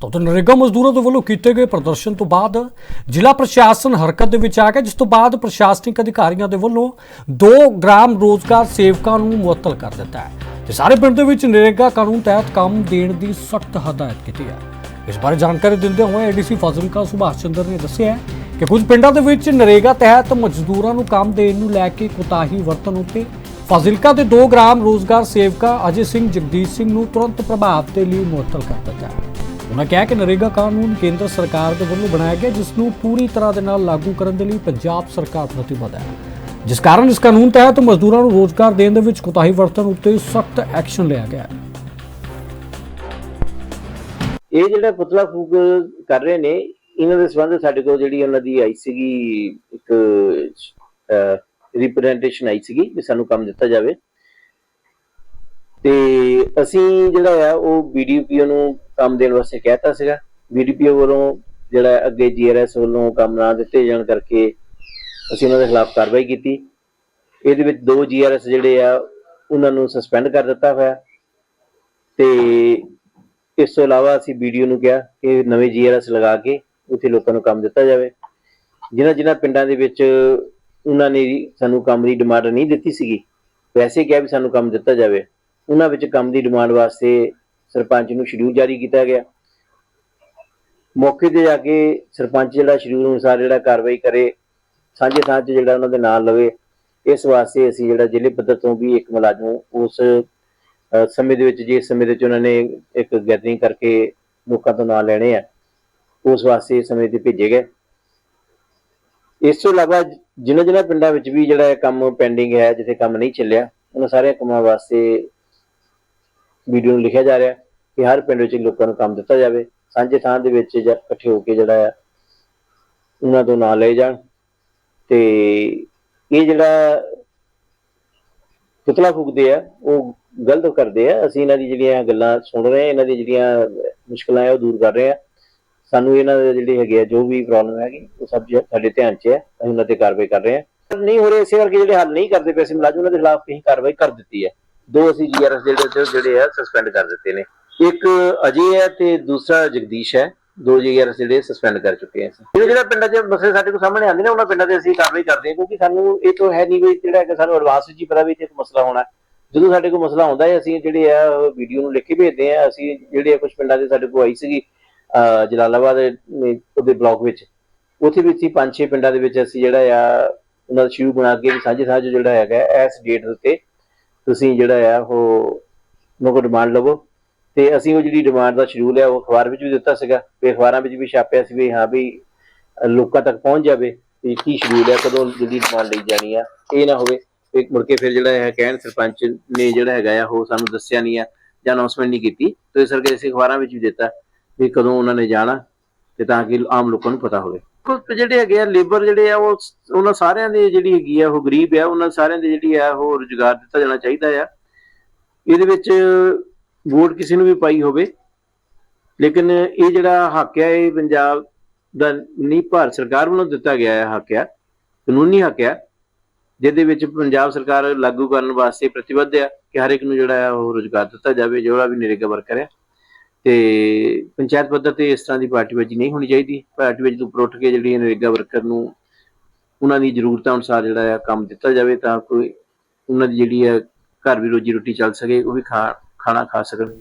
ਤਾਂ ਉੱਥੇ ਨਰੇਗਾ ਮਜ਼ਦੂਰਾਂ ਦੇ ਵੱਲੋਂ ਕੀਤੇ ਗਏ ਪ੍ਰਦਰਸ਼ਨ ਤੋਂ ਬਾਅਦ ਜ਼ਿਲ੍ਹਾ ਪ੍ਰਸ਼ਾਸਨ ਹਰਕਤ ਦੇ ਵਿੱਚ ਆ ਗਿਆ, ਜਿਸ ਤੋਂ ਬਾਅਦ ਪ੍ਰਸ਼ਾਸਨਿਕ ਅਧਿਕਾਰੀਆਂ ਦੇ ਵੱਲੋਂ ਦੋ ਗ੍ਰਾਮ ਰੋਜ਼ਗਾਰ ਸੇਵਕਾਂ ਨੂੰ ਮੁਅੱਤਲ ਕਰ ਦਿੱਤਾ ਹੈ। ਤੇ ਸਾਰੇ ਪਿੰਡ ਦੇ ਵਿੱਚ ਨਰੇਗਾ ਕਾਨੂੰਨ ਤਹਿਤ ਕੰਮ ਦੇਣ ਦੀ ਸਖਤ ਹਦਾਇਤ ਕੀਤੀ ਹੈ। ਇਸ ਬਾਰੇ ਜਾਣਕਾਰੀ ਦਿੰਦੇ ਹੋਏ ਏਡੀਸੀ ਫਾਜ਼ਿਲਕਾ ਸੁਭਾਸ਼ ਚੰਦਰ ਨੇ ਦੱਸਿਆ ਕਿ ਕੁਝ ਪਿੰਡਾਂ ਦੇ ਵਿੱਚ ਨਰੇਗਾ ਤਹਿਤ ਮਜ਼ਦੂਰਾਂ ਨੂੰ ਕੰਮ ਦੇਣ ਨੂੰ ਲੈ ਕੇ ਕੁਤਾਹੀ ਵਰਤਣ ਉੱਤੇ ਫਾਜ਼ਿਲਕਾ ਦੇ ਦੋ ਗ੍ਰਾਮ ਰੋਜ਼ਗਾਰ ਸੇਵਕਾ ਅਜੇ ਸਿੰਘ ਜਗਦੀਸ਼ ਸਿੰਘ ਨੂੰ ਤੁਰੰਤ ਪ੍ਰਭਾਵ ਦੇ ਲਈ ਮੁਅੱਤਲ ਕਰ ਦਿੱਤਾ ਹੈ। ਉਹਨਾਂ ਕਿਹਾ ਕਿ ਨਰੇਗਾ ਕਾਨੂੰਨ ਕੇਂਦਰ ਸਰਕਾਰ ਦੇ ਵੱਲੋਂ ਬਣਾਇਆ ਗਿਆ, ਜਿਸ ਨੂੰ ਪੂਰੀ ਤਰ੍ਹਾਂ ਦੇ ਨਾਲ ਲਾਗੂ ਕਰਨ ਦੇ ਲਈ ਪੰਜਾਬ ਸਰਕਾਰ ਪ੍ਰਤੀਬੱਧ ਹੈ। ਜਿਸ ਕਾਰਨ ਇਸ ਕਾਨੂੰਨ ਤਹਿਤ ਮਜ਼ਦੂਰਾਂ ਨੂੰ ਰੋਜ਼ਗਾਰ ਦੇਣ ਦੇ ਵਿੱਚ ਕੁਤਾਹੀ ਵਰਤਣ ਉੱਤੇ ਸਖਤ ਐਕਸ਼ਨ ਲਿਆ ਗਿਆ ਹੈ। ਇਹ ਜਿਹੜਾ ਪੁਤਲਾ ਫੂਕ ਕਰ ਰਹੇ ਨੇ, ਇਹਨਾਂ ਦੇ ਸੰਬੰਧ ਸਾਡੇ ਕੋਲ ਜਿਹੜੀ ਉਹਨਾਂ ਦੀ ਆਈ ਸੀਗੀ, ਇੱਕ ਰਿਪਰੈਜ਼ੈਂਟੇਸ਼ਨ ਆਈ ਸੀਗੀ ਕਿ ਸਾਨੂੰ ਕੰਮ ਦਿੱਤਾ ਜਾਵੇ। ਤੇ ਅਸੀਂ ਜਿਹੜਾ ਆ, ਉਹ ਬੀਡੀਪੀਓ ਨੂੰ ਕੰਮ ਦੇਣ ਵਾਸਤੇ ਕਹਿਤਾ ਸੀਗਾ। ਬੀਡੀਪੀਓ ਵੱਲੋਂ ਜਿਹੜਾ ਅੱਗੇ ਜੀਆਰਐਸ ਵੱਲੋਂ ਕੰਮ ਨਾ ਦਿੱਤੇ ਜਾਣ ਕਰਕੇ ਅਸੀਂ ਉਹਨਾਂ ਦੇ ਖਿਲਾਫ ਕਾਰਵਾਈ ਕੀਤੀ। ਇਹਦੇ ਵਿੱਚ ਦੋ ਜੀਆਰਐਸ ਜਿਹੜੇ ਆ, ਉਹਨਾਂ ਨੂੰ ਸਸਪੈਂਡ ਕਰ ਦਿੱਤਾ ਹੋਇਆ। ਤੇ ਇਸ ਤੋਂ ਇਲਾਵਾ ਅਸੀਂ ਵੀਡੀਓ ਨੂੰ ਕਿਹਾ ਕਿ ਨਵੇਂ ਜੀਆਰਐਸ ਲਗਾ ਕੇ ਉੱਥੇ ਲੋਕਾਂ ਨੂੰ ਕੰਮ ਦਿੱਤਾ ਜਾਵੇ। ਜਿਨ੍ਹਾਂ ਜਿਨ੍ਹਾਂ ਪਿੰਡਾਂ ਦੇ ਵਿੱਚ ਉਹਨਾਂ ਨੇ ਸਾਨੂੰ ਕੰਮ ਦੀ ਡਿਮਾਂਡ ਨਹੀਂ ਦਿੱਤੀ ਸੀਗੀ, ਵੈਸੇ ਕਿਹਾ ਵੀ ਸਾਨੂੰ ਕੰਮ ਦਿੱਤਾ ਜਾਵੇ। ਉਹਨਾਂ ਵਿੱਚ ਕੰਮ ਦੀ ਡਿਮਾਂਡ ਵਾਸਤੇ ਸਰਪੰਚ ਨੂੰ ਸ਼ਡਿਊਲ ਜਾਰੀ ਕੀਤਾ ਗਿਆ। ਮੌਕੇ ਤੇ ਜਾ ਕੇ ਸਰਪੰਚ ਜਿਹੜਾ ਸ਼ਡਿਊਲ ਅਨੁਸਾਰ ਜਿਹੜਾ ਕਾਰਵਾਈ ਕਰੇ, ਸਾਂਝੇ ਥਾਂ ਜਿਹੜਾ ਉਹਨਾਂ ਦੇ ਨਾਲ ਲਵੇ, ਇਸ ਵਾਸਤੇ ਅਸੀਂ ਜਿਹੜਾ ਜ਼ਿਲ੍ਹੇ ਪੱਧਰ ਤੋਂ ਵੀ ਇੱਕ ਮੁਲਾਜ਼ਮ ਉਸ ਸਮੇਂ ਦੇ ਵਿੱਚ ਜੇ ਸਮੇਂ ਦੇ ਵਿੱਚ ਉਹਨਾਂ ਨੇ ਇੱਕ ਗੈਦਰਿੰਗ ਕਰਕੇ ਲੋਕਾਂ ਤੋਂ ਨਾਂ ਲੈਣੇ ਆ, ਉਸ ਵਾਸਤੇ ਇਸ ਸਮੇਂ ਤੇ ਭੇਜੇ ਗਏ। ਇਸ ਤੋਂ ਇਲਾਵਾ ਜਿਨ੍ਹਾਂ ਜਿਨ੍ਹਾਂ ਪਿੰਡਾਂ ਵਿੱਚ ਵੀ ਜਿਹੜਾ ਕੰਮ ਪੈਂਡਿੰਗ ਹੈ, ਜਿੱਥੇ ਕੰਮ ਨਹੀਂ ਚੱਲਿਆ, ਉਹਨਾਂ ਸਾਰੇ ਕੰਮਾਂ ਵਾਸਤੇ ਵੀਡੀਓ ਨੂੰ ਲਿਖਿਆ ਜਾ ਰਿਹਾ ਕਿ ਹਰ ਪਿੰਡ ਵਿੱਚ ਲੋਕਾਂ ਨੂੰ ਕੰਮ ਦਿੱਤਾ ਜਾਵੇ, ਸਾਂਝੇ ਥਾਂ ਦੇ ਵਿੱਚ ਇਕੱਠੇ ਹੋ ਕੇ ਜਿਹੜਾ ਆ ਉਹਨਾਂ ਤੋਂ ਨਾਂ ਲਏ ਜਾਣ। ਤੇ ਇਹ ਜਿਹੜਾ ਪੁਤਲਾ ਫੂਕਦੇ ਆ, ਉਹ ਗਲਤ ਕਰਦੇ ਆ। ਅਸੀਂ ਇਹਨਾਂ ਦੀ ਜਿਹੜੀਆਂ ਗੱਲਾਂ ਸੁਣ ਰਹੇ ਇਹਨਾਂ ਦੀ ਜਿਹੜੀਆਂ ਮੁਸ਼ਕਲਾਂ ਆ, ਉਹ ਦੂਰ ਕਰ ਰਹੇ ਆ ਸਾਨੂੰ ਇਹਨਾਂ ਦੇ ਜਿਹੜੇ ਹੈਗੇ ਆ, ਜੋ ਵੀ ਪ੍ਰੋਬਲਮ ਹੈਗੀ, ਉਹ ਸਭ ਸਾਡੇ ਧਿਆਨ 'ਚ ਹੈ। ਅਸੀਂ ਉਹਨਾਂ ਤੇ ਕਾਰਵਾਈ ਕਰ ਰਹੇ ਆ ਨਹੀਂ ਹੋ ਰਹੇ ਇਸੇ ਕਰਕੇ ਜਿਹੜੇ ਹੱਲ ਨਹੀਂ ਕਰਦੇ ਪਏ ਅਸੀਂ ਮੁਲਾਜ਼ਮ ਉਹਨਾਂ ਦੇ ਖਿਲਾਫ ਕਹੀਂ ਕਾਰਵਾਈ ਕਰ ਦਿੱਤੀ ਹੈ। ਦੋ ਅਸੀਂ ਜੀਆਰਐਸ ਜਿਹੜੇ ਜਿਹੜੇ ਆ ਸਸਪੈਂਡ ਕਰ ਦਿੱਤੇ ਨੇ। ਇੱਕ ਅਜੇ ਹੈ ਤੇ ਦੂਸਰਾ ਜਗਦੀਸ਼ ਹੈ। ਦੋ ਜੀਆਰਐਸ ਜਿਹੜੇ ਸਸਪੈਂਡ ਕਰ ਚੁੱਕੇ ਆ ਜਿਹੜੇ ਜਿਹੜਾ ਪਿੰਡਾਂ 'ਚ ਮਸਲੇ ਸਾਡੇ ਕੋਲ ਸਾਹਮਣੇ ਆਉਂਦੇ ਨੇ, ਉਹਨਾਂ ਪਿੰਡਾਂ ਤੇ ਅਸੀਂ ਕਾਰਵਾਈ ਕਰਦੇ ਹਾਂ, ਕਿਉਂਕਿ ਸਾਨੂੰ ਇਹ ਤਾਂ ਹੈ ਨਹੀਂ ਵੀ ਜਿਹੜਾ ਕਿ ਸਾਨੂੰ ਐਡਵਾਂਸ ਵਿੱਚ ਹੀ ਪਤਾ ਵੀ ਇੱਕ ਮਸਲਾ ਹੋਣਾ ਜਦੋਂ ਸਾਡੇ ਕੋਲ ਮਸਲਾ ਆਉਂਦਾ ਹੈ, ਅਸੀਂ ਜਿਹੜੇ ਆ ਵੀਡੀਓ ਨੂੰ ਲਿਖ ਕੇ ਭੇਜਦੇ ਆ ਅਸੀਂ ਜਿਹੜੇ ਆ ਕੁਝ ਪਿੰਡਾਂ ਦੇ ਸਾਡੇ ਕੋਲ ਆਈ ਸੀਗੀ ਜਲਾਲਾਬਾਦ ਉਹਦੇ ਬਲਾਕ ਵਿੱਚ। ਉੱਥੇ ਵੀ ਅਸੀਂ ਪੰਜ ਛੇ ਪਿੰਡਾਂ ਦੇ ਵਿੱਚ ਅਸੀਂ ਜਿਹੜਾ ਆ, ਉਹਨਾਂ ਦਾ ਸ਼ਿਊ ਬਣਾ ਕੇ ਸਾਂਝੇ ਸਾਂਝੇ ਜਿਹੜਾ ਹੈਗਾ, ਇਸ ਡੇਟ ਦੇ ਉੱਤੇ ਤੁਸੀਂ ਜਿਹੜਾ ਆ, ਉਹ ਉਹਨਾਂ ਕੋਲ ਡਿਮਾਂਡ ਲਵੋ। ਤੇ ਅਸੀਂ ਉਹ ਜਿਹੜੀ ਡਿਮਾਂਡ ਦਾ ਸ਼ਡਿਊਲ ਹੈ ਉਹ ਅਖਬਾਰ ਵਿੱਚ ਵੀ ਦਿੱਤਾ ਸੀਗਾ। ਤੇ ਅਖਬਾਰਾਂ ਵਿੱਚ ਵੀ ਛਾਪਿਆ ਸੀ ਵੀ ਹਾਂ ਵੀ ਲੋਕਾਂ ਤੱਕ ਪਹੁੰਚ ਜਾਵੇ, ਵੀ ਕੀ ਸ਼ਡਿਊਲ ਹੈ ਕਦੋਂ ਜਿਹੜੀ ਡਿਮਾਂਡ ਲਈ ਜਾਣੀ ਆ, ਇਹ ਨਾ ਹੋਵੇ। ਵੀ ਮੁੜ ਕੇ ਫਿਰ ਜਿਹੜਾ ਹੈ ਕਹਿਣ ਸਰਪੰਚ ਨੇ ਜਿਹੜਾ ਹੈਗਾ ਆ, ਉਹ ਸਾਨੂੰ ਦੱਸਿਆ ਨਹੀਂ ਆ, ਜਾਂ ਅਨਾਉਂਸਮੈਂਟ ਨਹੀਂ ਕੀਤੀ। ਤੇ ਇਸ ਕਰਕੇ ਅਸੀਂ ਅਖਬਾਰਾਂ ਵਿੱਚ ਵੀ ਦਿੱਤਾ ਵੀ ਕਦੋਂ ਉਹਨਾਂ ਨੇ ਜਾਣਾ, ਤੇ ਤਾਂ ਕਿ ਆਮ ਲੋਕਾਂ ਨੂੰ ਪਤਾ ਹੋਵੇ। ਕੁਝ ਜਿਹੜੇ ਹੈਗੇ ਆ ਲੇਬਰ ਜਿਹੜੇ ਆ, ਉਹ ਉਹਨਾਂ ਸਾਰਿਆਂ ਦੇ ਜਿਹੜੀ ਹੈਗੀ ਆ, ਉਹ ਗਰੀਬ ਆ, ਉਹਨਾਂ ਸਾਰਿਆਂ ਦੇ ਜਿਹੜੀ ਆ, ਉਹ ਰੁਜ਼ਗਾਰ ਦਿੱਤਾ ਜਾਣਾ ਚਾਹੀਦਾ ਆ। ਇਹਦੇ ਵਿੱਚ ਵੋਟ ਕਿਸੇ ਨੂੰ ਵੀ ਪਾਈ ਹੋਵੇ। ਲੇਕਿਨ ਇਹ ਜਿਹੜਾ ਹੱਕ ਆ, ਇਹ ਪੰਜਾਬ ਦਾ ਨਹੀਂ ਭਾਰਤ ਸਰਕਾਰ ਵੱਲੋਂ ਦਿੱਤਾ ਗਿਆ ਹੈ ਹੱਕ ਆ, ਕਾਨੂੰਨੀ ਹੱਕ ਆ, ਜਿਹਦੇ ਵਿੱਚ ਪੰਜਾਬ ਸਰਕਾਰ ਲਾਗੂ ਕਰਨ ਵਾਸਤੇ ਪ੍ਰਤੀਬੱਧ ਆ ਕਿ ਹਰ ਇੱਕ ਨੂੰ ਜਿਹੜਾ ਹੈ ਉਹ ਰੁਜ਼ਗਾਰ ਦਿੱਤਾ ਜਾਵੇ ਜਿਹੜਾ ਵੀ ਨਰੇਗਾ ਵਰਕਰ ਹੈ ਤੇ ਪੰਚਾਇਤ ਪੱਧਰ ਤੇ ਇਸ ਤਰ੍ਹਾਂ ਦੀ ਪਾਰਟੀਬਾਜ਼ੀ ਨਹੀਂ ਹੋਣੀ ਚਾਹੀਦੀ। ਪਾਰਟੀਬਾਜ਼ੀ ਤੋਂ ਉੱਪਰ ਉੱਠ ਕੇ ਜਿਹੜੀ ਨਰੇਗਾ ਵਰਕਰ ਨੂੰ ਉਹਨਾਂ ਦੀ ਜ਼ਰੂਰਤਾਂ ਅਨੁਸਾਰ ਜਿਹੜਾ ਆ ਕੰਮ ਦਿੱਤਾ ਜਾਵੇ ਤਾਂ ਕੋਈ ਉਹਨਾਂ ਦੀ ਜਿਹੜੀ ਆ ਘਰ ਵੀ ਰੋਜੀ ਰੋਟੀ ਚੱਲ ਸਕੇ, ਉਹ ਵੀ ਖਾ, ਖਾਣਾ ਖਾ ਸਕਣ।